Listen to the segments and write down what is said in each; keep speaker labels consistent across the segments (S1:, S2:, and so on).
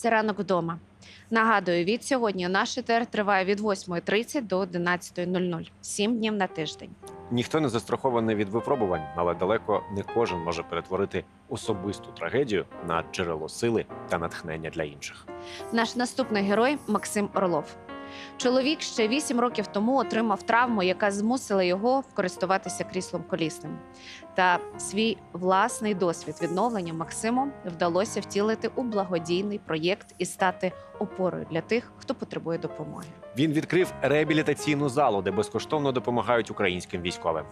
S1: Це ранок вдома. Нагадую, від сьогодні наш етер триває від 8.30 до 11.00. Сім днів на тиждень.
S2: Ніхто не застрахований від випробувань, але далеко не кожен може перетворити особисту трагедію на джерело сили та натхнення для інших.
S1: Наш наступний герой Максим Орлов. Чоловік ще вісім років тому отримав травму, яка змусила його користуватися кріслом колісним. Та свій власний досвід відновлення Максиму вдалося втілити у благодійний проєкт і стати опорою для тих, хто потребує допомоги.
S2: Він відкрив реабілітаційну залу, де безкоштовно допомагають українським військовим.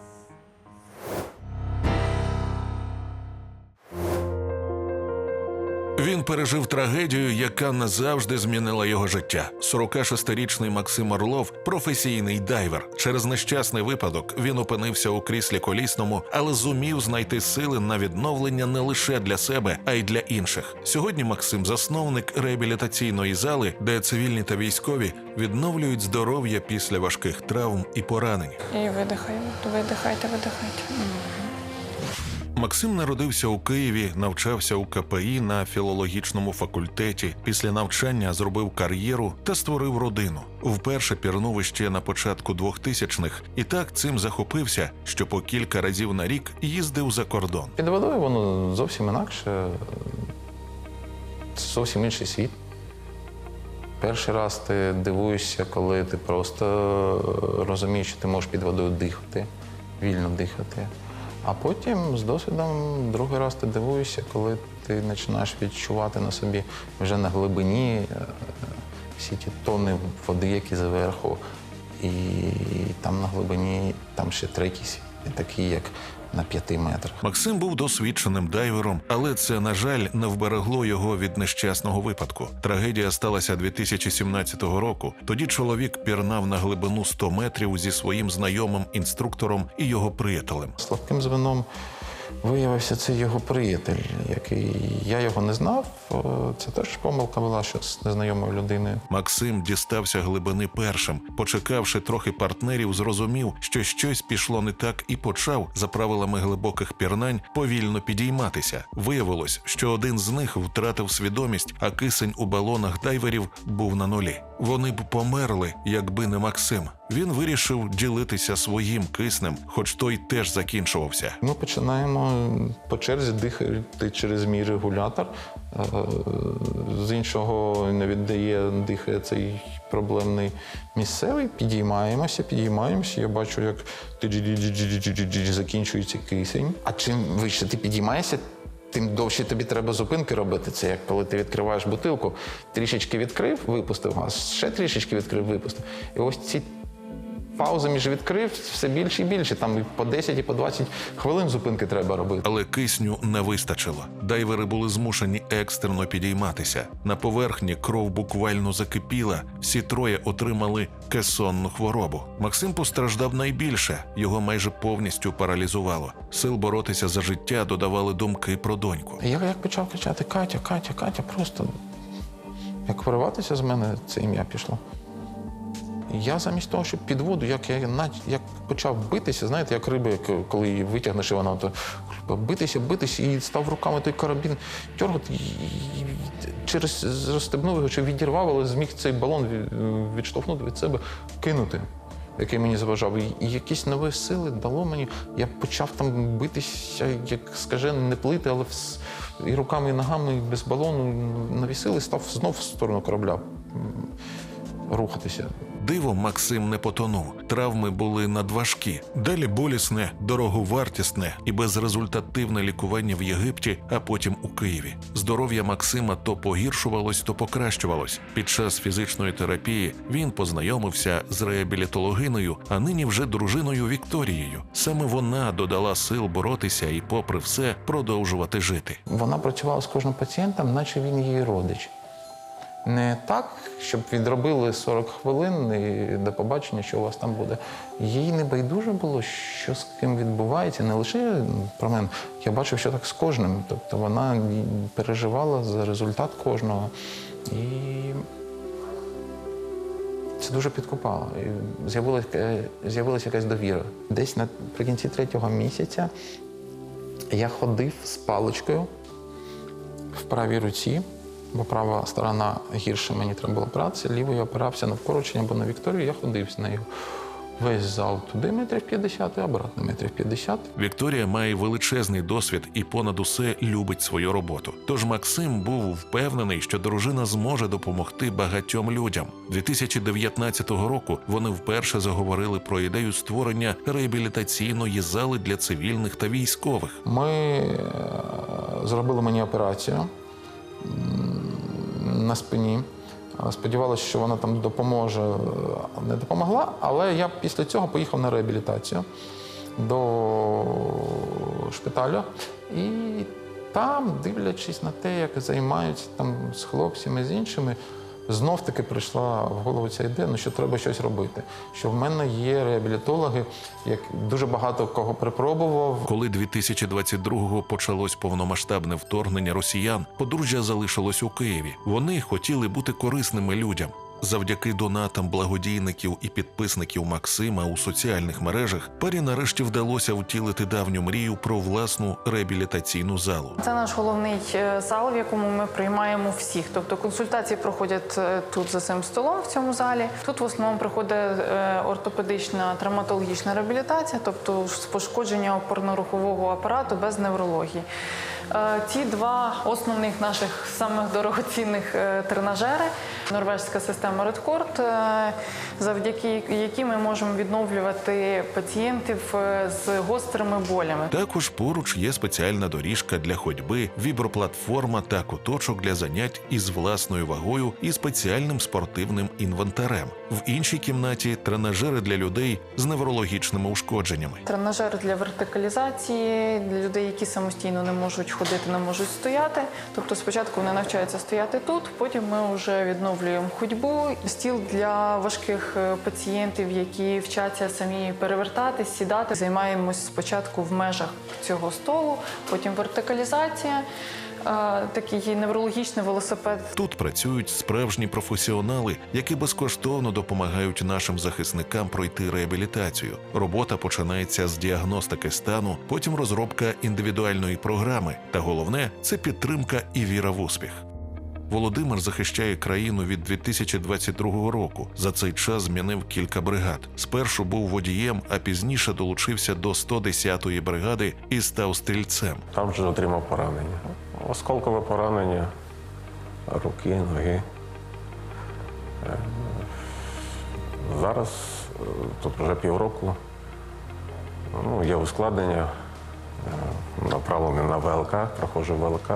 S3: Пережив трагедію, яка назавжди змінила його життя. 46-річний Максим Орлов професійний дайвер. Через нещасний випадок він опинився у кріслі колісному, але зумів знайти сили на відновлення не лише для себе, а й для інших. Сьогодні Максим засновник реабілітаційної зали, де цивільні та військові відновлюють здоров'я після важких травм і поранень.
S4: І видихай, видихайте, видихайте.
S3: Максим народився у Києві, навчався у КПІ на філологічному факультеті. Після навчання зробив кар'єру та створив родину. Вперше пірнув іще на початку 2000-х і так цим захопився, що по кілька разів на рік їздив за кордон.
S5: Під водою воно зовсім інакше, зовсім інший світ. Перший раз ти дивуєшся, коли ти просто розумієш, що ти можеш під водою дихати, вільно дихати. А потім з досвідом другий раз ти дивуєшся, коли ти починаєш відчувати на собі вже на глибині е, всі ті тони води, які зверху, і там на глибині там ще третій такі як на п'яти метрах.
S3: Максим був досвідченим дайвером, але це, на жаль, не вберегло його від нещасного випадку. Трагедія сталася 2017 року. Тоді чоловік пірнав на глибину 100 метрів зі своїм знайомим інструктором і його приятелем.
S5: Слабким звеном виявився це його приятель, який я його не знав. Е, Це теж помилка була, що з незнайомою людиною.
S3: Максим дістався глибини першим. Почекавши трохи партнерів, зрозумів, що щось пішло не так, і почав, за правилами глибоких пірнань, повільно підійматися. Виявилось, що один з них втратив свідомість, а кисень у балонах дайверів був на нулі. Вони б померли, якби не Максим. Він вирішив ділитися своїм киснем, хоч той теж закінчувався.
S5: Ми починаємо по черзі дихати через мій регулятор. Е, З іншого не віддає, дихає цей проблемний місцевий. Підіймаємося, підіймаємося. Я бачу, як закінчується кисень. А чим вище ти підіймаєшся, тим довше тобі треба зупинки робити. Це як коли ти відкриваєш бутилку, трішечки відкрив, випустив газ, ще трішечки відкрив, випустив. І ось ці паузи між відкрив все більше і більше. Там і по 10, і по 20 хвилин зупинки треба робити.
S3: Але кисню не вистачило. Дайвери були змушені екстрено підійматися. На поверхні кров буквально закипіла. Всі троє отримали кесонну хворобу. Максим постраждав найбільше. Його майже повністю паралізувало. Сил боротися за життя додавали думки про доньку.
S5: Я як почав кричати Катя, Катя, Катя, просто як вириватися з мене це ім'я пішло. Я замість того, щоб під воду, як я як почав битися, знаєте, як риба, коли її витягнеш, і вона то битися, битися, і став руками той карабін тягати, і, через розстебнув його, чи відірвав, але зміг цей балон відштовхнути від себе, кинути. Який мені заважав, і, якісь нові сили дало мені. Я почав там битися, як скажений, не плити, але вс- і руками, і ногами, і без балону навісили, став знов в сторону корабля рухатися.
S3: Дивом Максим не потонув. Травми були надважкі. Далі болісне, дороговартісне і безрезультативне лікування в Єгипті, а потім у Києві. Здоров'я Максима то погіршувалось, то покращувалось. Під час фізичної терапії він познайомився з реабілітологиною, а нині вже дружиною Вікторією. Саме вона додала сил боротися і, попри все, продовжувати жити.
S5: Вона працювала з кожним пацієнтом, наче він її родич. Не так, щоб відробили 40 хвилин і до побачення, що у вас там буде. Їй не байдуже було, що з ким відбувається, не лише про мене. Я бачив, що так з кожним. Тобто вона переживала за результат кожного. І це дуже підкупало. І е, з'явилася якась довіра. Десь наприкінці третього місяця я ходив з паличкою в правій руці бо права сторона гірше мені треба було опиратися, лівою я опирався на вкорочення або на Вікторію, я ходив з нею. Весь зал туди метрів 50, і обратно метрів 50.
S3: Вікторія має величезний досвід і понад усе любить свою роботу. Тож Максим був впевнений, що дружина зможе допомогти багатьом людям. 2019 року вони вперше заговорили про ідею створення реабілітаційної зали для цивільних та військових.
S5: Ми е, зробили мені операцію на спині. Сподівалася, що вона там допоможе. Е, Не допомогла, але я після цього поїхав на реабілітацію до шпиталю. І там, дивлячись на те, як займаються там з хлопцями, з іншими, знов таки прийшла в голову ця ідея, ну, що треба щось робити. Що в мене є реабілітологи, як дуже багато кого припробував.
S3: Коли 2022-го почалось повномасштабне вторгнення росіян, подружжя залишилось у Києві. Вони хотіли бути корисними людям. Завдяки донатам благодійників і підписників Максима у соціальних мережах парі нарешті вдалося втілити давню мрію про власну реабілітаційну залу.
S4: Це наш головний е, зал, в якому ми приймаємо всіх. Тобто консультації проходять е, тут за цим столом в цьому залі. Тут в основному проходить е, ортопедична травматологічна реабілітація, тобто пошкодження опорно-рухового апарату без неврології. Е, Ці два основних наших самих дорогоцінних е, тренажери, норвежська система Redcord, е, завдяки якій ми можемо відновлювати пацієнтів е, з гострими болями.
S3: Також поруч є спеціальна доріжка для ходьби, віброплатформа та куточок для занять із власною вагою і спеціальним спортивним інвентарем. В іншій кімнаті тренажери для людей з неврологічними ушкодженнями.
S4: Тренажер для вертикалізації для людей, які самостійно не можуть ходити, не можуть стояти. Тобто, спочатку вони навчаються стояти тут, потім ми вже відновлюємо ходьбу. Стіл для важких е, пацієнтів, які вчаться самі перевертатись, сідати. Займаємось спочатку в межах цього столу, потім вертикалізація. Такий неврологічний велосипед
S3: Тут працюють справжні професіонали, які безкоштовно допомагають нашим захисникам пройти реабілітацію. Робота починається з діагностики стану, потім розробка індивідуальної програми. Та головне це підтримка і віра в успіх. Володимир захищає країну від 2022 року. За цей час змінив кілька бригад. Спершу був водієм, а пізніше долучився до 110-ї бригади і став стрільцем.
S6: Там же отримав поранення. Осколкове поранення руки, ноги. Е, Зараз е, тут вже півроку. Ну, є ускладнення. Е, Направлений на ВЛК, проходжу ВЛК.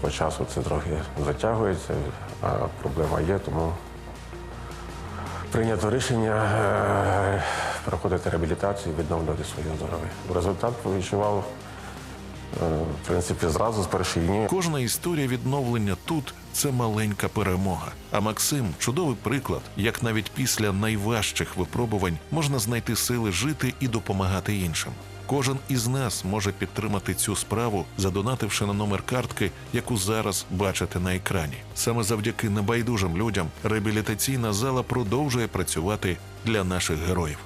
S6: По часу це трохи затягується, а проблема є, тому прийнято рішення проходити реабілітацію відновлювати своє здоров'я. Результат відчував в принципі зразу з перших днів.
S3: Кожна історія відновлення тут це маленька перемога. А Максим чудовий приклад, як навіть після найважчих випробувань можна знайти сили жити і допомагати іншим. Кожен із нас може підтримати цю справу, задонативши на номер картки, яку зараз бачите на екрані. Саме завдяки небайдужим людям реабілітаційна зала продовжує працювати для наших героїв.